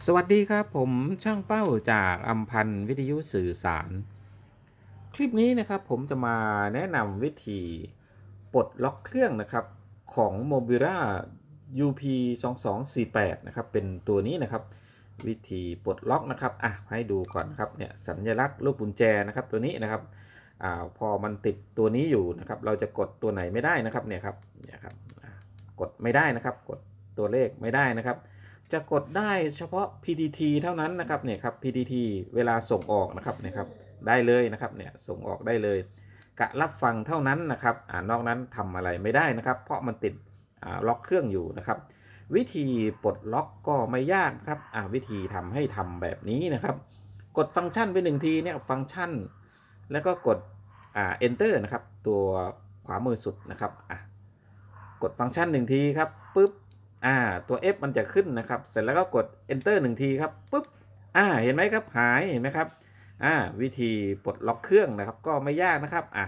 สวัสดีครับผมช่างเป้าจากอัมพันธ์วิทยุสื่อสาร คลิปนี้นะครับผมจะมาแนะนำวิธีปลดล็อกเครื่องนะครับของ Mobira UP 2 2 4 8นะครับเป็นตัวนี้นะครับวิธีปลดล็อกนะครับอะให้ดูก่อนนครับเนี่ยสัญลักษณ์รูปกุญแจนะครับตัวนี้นะครับอ่าพอมันติดตัวนี้อยู่นะครับเราจะกดตัวไหนไม่ได้นะครับเนี่ยครับเนี่ยครับกดไม่ได้นะครับกดตัวเลขไม่ได้นะครับ จะกดได้เฉพาะ PTT เท่านั้นนะครับเนี่ยครับ PTT เวลาส่งออกนะครับเนี่ยครับได้เลยนะครับเนี่ยส่งออกได้เลย กะรับฟังเท่านั้นนะครับอ่านอกนั้นทำอะไรไม่ได้นะครับ เพราะมันติดอ่าล็อกเครื่องอยู่นะครับ วิธีปลดล็อกก็ไม่ยากครับอ่าวิธีทำให้ทำแบบนี้นะครับ กดฟังก์ชันไปหนึ่งทีเนี่ยฟังก์ชัน แล้วก็กดอ่า enter นะครับ ตัวขวามือสุดนะครับอะกดฟังก์ชันหนึ่งทีครับปุ๊บ อ่าตัว F มันจะขึ้นนะครับ เสร็จแล้วก็กด enter หนึ่งทีครับปุ๊บอ่าเห็นไหมครับหายเห็นไหมครับอ่าวิธีปลดล็อกเครื่องนะครับ ก็ไม่ยากนะครับอะ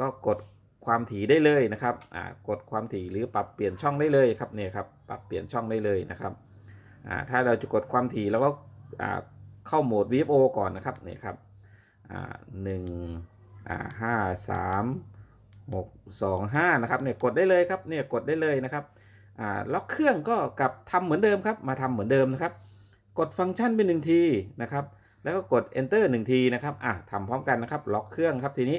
ก็กดความถี่ได้เลยนะครับอ่ากดความถี่หรือปรับเปลี่ยนช่องได้เลยครับเนี่ยครับปรับเปลี่ยนช่องได้เลยนะครับอ่าถ้าเราจะกดความถี่แล้วก็อ่าเข้าโหมด VFO ก่อนนะครับเนี่ยครับอ่าหนึ่งอ่าห้าสามหกสองห้านะครับเนี่ยกดได้เลยครับเนี่ยกดได้เลยนะครับ ล็อกเครื่องก็กลับทำเหมือนเดิมครับ มาทำเหมือนเดิมนะครับ กดฟังก์ชันไปหนึ่งทีนะครับ แล้วก็กด enter หนึ่งทีนะครับอะทำพร้อมกันนะครับ ล็อกเครื่องครับทีนี้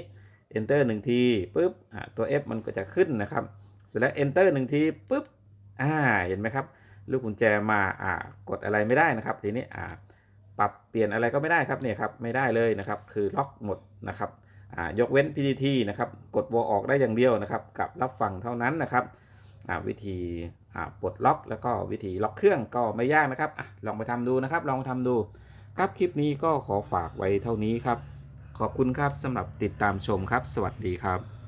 enter หนึ่งทีปุ๊บอะตัว F มันก็จะขึ้นนะครับ เสร็จแล้ว enter หนึ่งทีปุ๊บอ่าเห็นไหมครับ ลูกกุญแจมาอ่ากดอะไรไม่ได้นะครับ ทีนี้อ่าปรับเปลี่ยนอะไรก็ไม่ได้ครับเนี่ยครับไม่ได้เลยนะครับ คือล็อกหมดนะครับอ่ายกเว้น PTT นะครับ กดวอออกได้อย่างเดียวนะครับ กับรับฟังเท่านั้นนะครับ วิธีปลดล็อก แล้วก็วิธีล็อกเครื่องก็ไม่ยากนะครับอลองไปทำดูนะครับ ลองไปทำดู ครับคลิปนี้ก็ขอฝากไว้เท่านี้ครับ ขอบคุณครับสำหรับติดตามชมครับ สวัสดีครับ